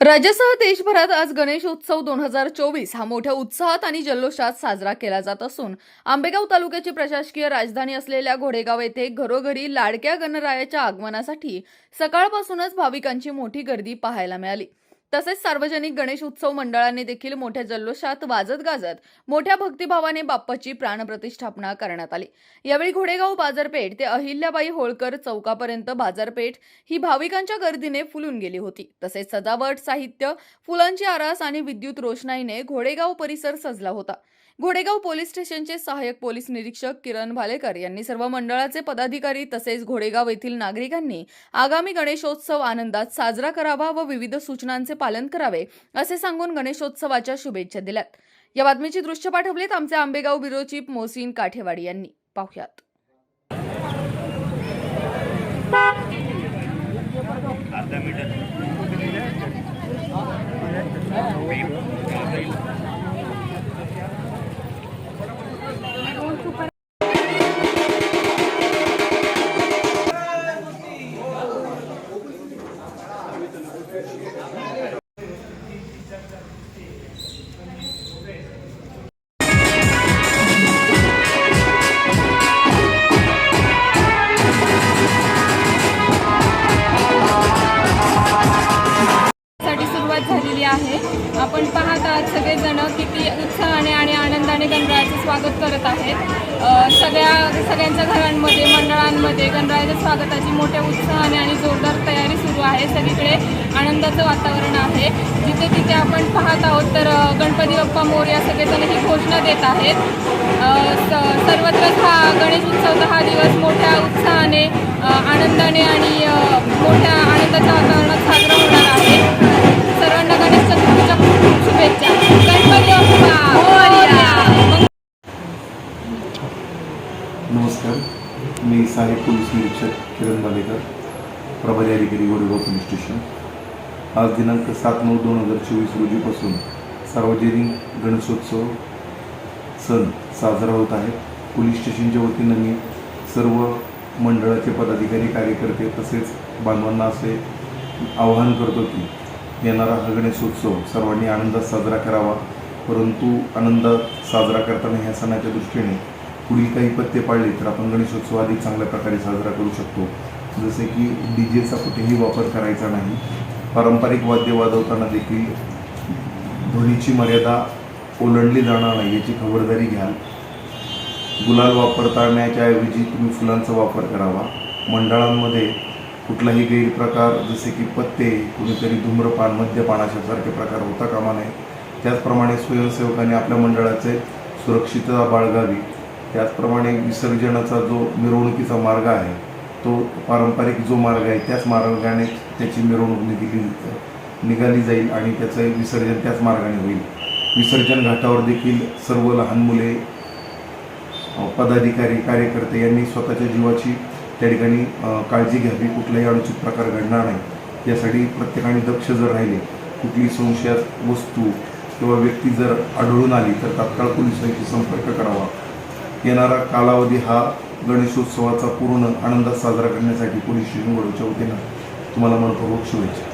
राज्यासह देशभरात आज गणेशोत्सव दोन हजार चोवीस हा मोठ्या उत्साहात आणि जल्लोषात साजरा केला जात असून आंबेगाव तालुक्याची प्रशासकीय राजधानी असलेल्या घोडेगाव येथे घरोघरी लाडक्या गणरायाच्या आगमनासाठी सकाळपासूनच भाविकांची मोठी गर्दी पाहायला मिळाली. तसेच सार्वजनिक गणेश उत्सव मंडळाने देखील मोठ्या जल्लोषात वाजत गाजत मोठ्या भक्तिभावाने बाप्पाची प्राणप्रतिष्ठापना करण्यात आली. यावेळी घोडेगाव बाजारपेठ ते अहिल्याबाई होळकर चौकापर्यंत बाजारपेठ ही भाविकांच्या गर्दीने फुलून गेली होती. तसेच सजावट साहित्य फुलांची आरास आणि विद्युत रोषणाईने घोडेगाव परिसर सजला होता. घोडेगाव पोलीस स्टेशनचे सहाय्यक पोलीस निरीक्षक किरण भालेकर यांनी सर्व मंडळाचे पदाधिकारी तसेच घोडेगाव येथील नागरिकांनी आगामी गणेशोत्सव आनंदात साजरा करावा व विविध सूचनांचे पालन करावे असे सांगून गणेशोत्सवाच्या शुभेच्छा दिल्यात. या बातमीची दृश्य पाठवलीत आमचे आंबेगाव ब्युरो चीफ मोहसिन काठेवाडी यांनी. पाहुयात. सुरुवात झालेली आहे. आपण पाहत आहात सगळेजण किती उत्साहाने आणि आनंदाने गणरायाचं स्वागत करत आहेत. सगळ्या सगळ्यांच्या घरांमध्ये मंडळांमध्ये गणरायाच्या स्वागताची मोठ्या उत्साहाने आणि जोरदार तयारी सुरू आहे. सगळीकडे आनंदाचं वातावरण आहे. जिथे तिथे आपण पाहत आहोत तर गणपती बाप्पा मोर्या सगळेजण ही घोषणा देत आहेत. अ, सर्वत्रच हा गणेश उत्सवचा हा दिवस मोठ्या उत्साहाने आनंदाने आणि मोठ्या आनंदाच्या वातावरणात साजरा नमस्कार. मी सहाय्यक पोलीस निरीक्षक किरण बालेकर प्रभारी अधिकारी गोरेगाव पोलीस स्टेशन. आज दिनांक सात नऊ दोन हजार चोवीस रोजीपासून सार्वजनिक गणेशोत्सव सण साजरा होत आहे. पोलीस स्टेशनच्या वतीनं मी सर्व मंडळाचे पदाधिकारी कार्यकर्ते तसेच बांधवांना असे आवाहन करतो की येणारा हा गणेशोत्सव सर्वांनी आनंदात साजरा करावा. परंतु आनंदात साजरा करताना ह्या सणाच्या दृष्टीने पुढील काही पत्ते पाळले तर आपण गणेशोत्सव अधिक चांगल्या प्रकारे साजरा करू शकतो. जसे की डी जेचा कुठेही वापर करायचा नाही. पारंपरिक वाद्य वाजवताना देखील ध्वनीची मर्यादा ओलांडली जाणार नाही याची खबरदारी घ्या गुलाल वापरताण्याच्या ऐवजी तुम्ही फुलांचा वापर करावा. मंडळांमध्ये कुठलाही गैरप्रकार जसे की पत्ते कुणीतरी धूम्रपान मद्यपान अशासारखे प्रकार होता कामा नये. त्याचप्रमाणे स्वयंसेवकांनी आपल्या मंडळाचे सुरक्षितता बाळगावी. त्याचप्रमाणे विसर्जनाचा जो मिरवणुकीचा मार्ग आहे तो पारंपरिक जो मार्ग आहे त्याच मार्गाने त्याची मिरवणूक निघाली निघाली जाईल आणि त्याचं विसर्जन त्याच मार्गाने होईल. विसर्जन घाटावर देखील सर्व लहान मुले पदाधिकारी कार्यकर्ते यांनी स्वतःच्या जीवाची त्या ठिकाणी काळजी घ्यावी. कुठलाही अनुचित प्रकार घडणार नाही. यासाठी प्रत्येकाने दक्ष जर राहिले कुठली संशयात वस्तू किंवा व्यक्ती जर आढळून आली तर तात्काळ पोलिसांशी संपर्क करावा. येणारा कालावधी हा गणेशोत्सवाचा पूर्ण आनंदात साजरा करण्यासाठी पोलीस स्टेशन वडूच्या वतीनं तुम्हाला मनपूर्वक शुभेच्छा.